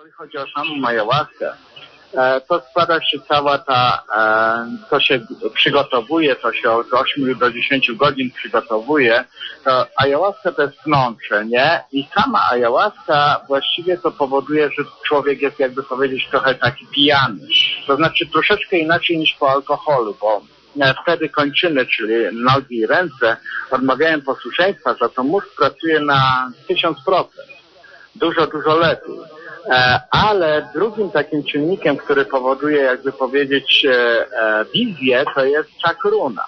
Jeżeli chodzi o samą ayahuaskę, e, to składa się cała ta, e, to się przygotowuje, to się od 8 do 10 godzin przygotowuje, to ayahuasca to jest pnącze, nie? I sama ayahuasca właściwie to powoduje, że człowiek jest jakby powiedzieć trochę taki pijany. To znaczy troszeczkę inaczej niż po alkoholu, bo e, wtedy kończyny, czyli nogi i ręce odmawiają posłuszeństwa, za to mózg pracuje na 1000%. Dużo, dużo lepiej. E, ale drugim takim czynnikiem, który powoduje, jakby powiedzieć, e, e, wizję, to jest czakruna.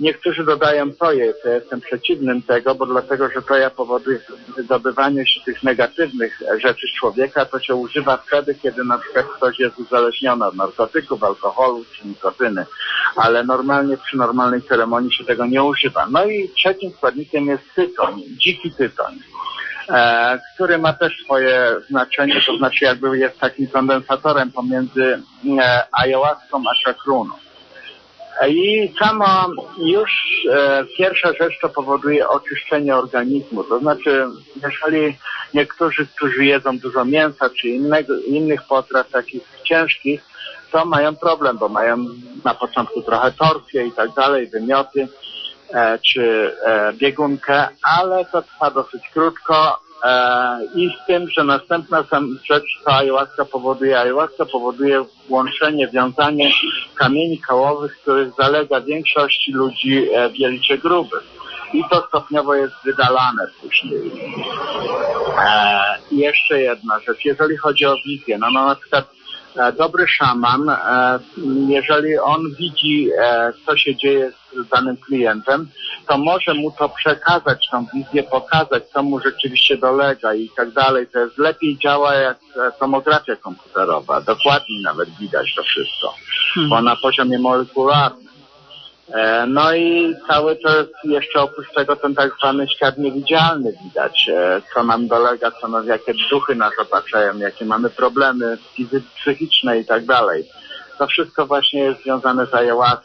Niektórzy dodają toję, to jestem przeciwnym tego, bo dlatego, że toja powoduje wydobywanie się tych negatywnych rzeczy człowieka, to się używa wtedy, kiedy na przykład ktoś jest uzależniony od narkotyków, alkoholu czy nikotyny, ale normalnie przy normalnej ceremonii się tego nie używa. No i trzecim składnikiem jest tytoń, dziki tytoń który ma też swoje znaczenie, to znaczy jakby jest takim kondensatorem pomiędzy e, ayahuaską a czakruną. E, I sama już e, pierwsza rzecz to powoduje oczyszczenie organizmu. To znaczy, jeżeli niektórzy, którzy jedzą dużo mięsa czy innego, innych potraw takich ciężkich, to mają problem, bo mają na początku trochę torsję i tak dalej, wymioty e, czy e, biegunkę, ale to trwa dosyć krótko e, i z tym, że następna rzecz to ayahuasca powoduje. Ayahuasca powoduje łączenie, wiązanie kamieni kałowych, których zalega większości ludzi e, w jelicie grubym. I to stopniowo jest wydalane później. E, jeszcze jedna rzecz, jeżeli chodzi o wizję, no, no na przykład e, dobry szaman, e, jeżeli on widzi, e, co się dzieje z danym klientem, to może mu to przekazać, tą wizję pokazać, co mu rzeczywiście dolega i tak dalej. To jest lepiej działa jak e, tomografia komputerowa. Dokładniej nawet widać to wszystko, bo na poziomie molekularnym. E, No i cały jest jeszcze oprócz tego ten tak zwany świat niewidzialny widać, e, co nam dolega, co nas, jakie duchy nas otaczają, jakie mamy problemy psychiczne i tak dalej. To wszystko właśnie jest związane z ayahuaską.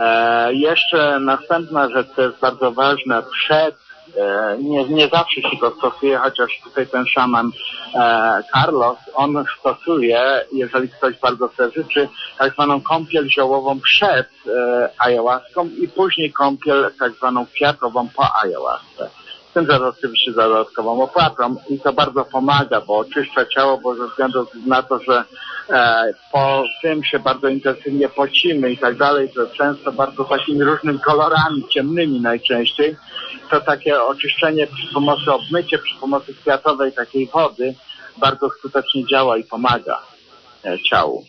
E, jeszcze następna rzecz, co jest bardzo ważna, przed, nie, nie zawsze się to stosuje, chociaż tutaj ten szaman e, Carlos, on stosuje, jeżeli ktoś bardzo sobie życzy, tak zwaną kąpiel ziołową przed e, ayahuaską i później kąpiel tak zwaną kwiatową po ayahuasce. Tym, że oczywiście za dodatkową opłatą i to bardzo pomaga, bo oczyszcza ciało, bo ze względu na to, że e, po tym się bardzo intensywnie pocimy i tak dalej, to często bardzo takimi różnymi kolorami, ciemnymi najczęściej, to takie oczyszczenie przy pomocy obmycia, przy pomocy kwiatowej takiej wody bardzo skutecznie działa i pomaga e, ciału.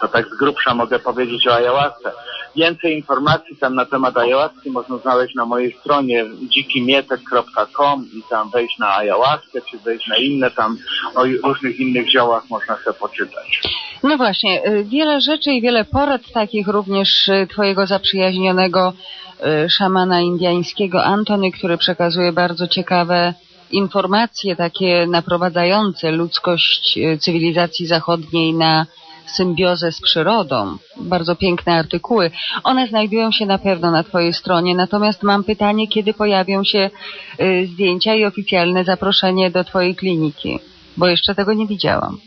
To tak z grubsza mogę powiedzieć o ayahuasce. Więcej informacji tam na temat ayahuaski można znaleźć na mojej stronie dzikimietek.com i tam wejść na ayahuaskę, czy wejść na inne tam, o różnych innych ziołach można sobie poczytać. No właśnie, y, wiele rzeczy i wiele porad takich również y, twojego zaprzyjaźnionego y, szamana indyjskiego Antony, który przekazuje bardzo ciekawe informacje takie naprowadzające ludzkość cywilizacji zachodniej na symbiozę z przyrodą. Bardzo piękne artykuły. One znajdują się na pewno na twojej stronie, natomiast mam pytanie, kiedy pojawią się y, zdjęcia i oficjalne zaproszenie do twojej kliniki, bo jeszcze tego nie widziałam.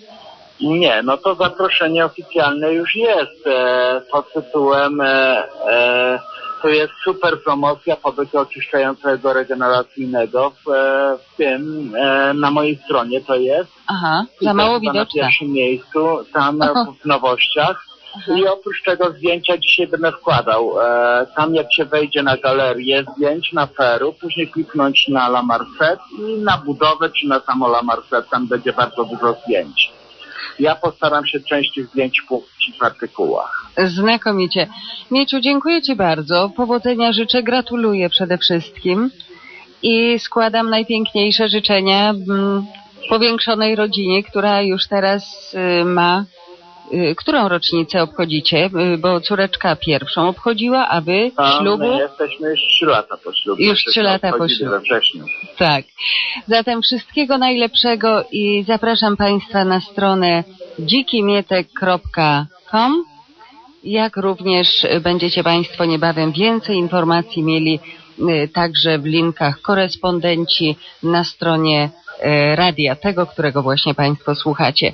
Nie, no to zaproszenie oficjalne już jest e, pod tytułem e, e, to jest super promocja pobytu oczyszczającego regeneracyjnego w, e, w tym e, na mojej stronie to jest. Aha, za mało widoczne. Na pierwszym miejscu, tam e, Aha. w nowościach. I oprócz tego zdjęcia dzisiaj będę wkładał. E, tam jak się wejdzie na galerię zdjęć na Peru, później kliknąć na La Marset i na budowę czy na samo La Marset, tam będzie bardzo dużo zdjęć. Ja postaram się tych zdjęć puścić w artykułach. Znakomicie. Mieciu, dziękuję Ci bardzo. Powodzenia życzę, gratuluję przede wszystkim i składam najpiękniejsze życzenia mm, powiększonej rodzinie, która już teraz y, ma. Y, Którą rocznicę obchodzicie? Y, Bo córeczka pierwszą obchodziła, a wy A ślubu? My jesteśmy już trzy lata po ślubie. Już trzy lata po ślubie. We wrześniu. Tak. Zatem wszystkiego najlepszego i zapraszam Państwa na stronę dzikimietek.com jak również będziecie Państwo niebawem więcej informacji mieli y, także w linkach korespondenci na stronie radia, tego, którego właśnie Państwo słuchacie.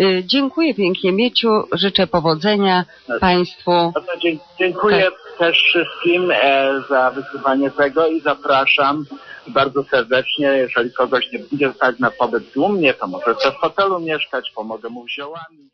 E, Dziękuję pięknie Mieciu, życzę powodzenia Państwu. Dzie- dziękuję Tak. też wszystkim e, za wysłuchanie tego i zapraszam bardzo serdecznie, jeżeli kogoś nie będzie tak na pobyt u mnie, to może chce w hotelu mieszkać, pomogę mu wziołami.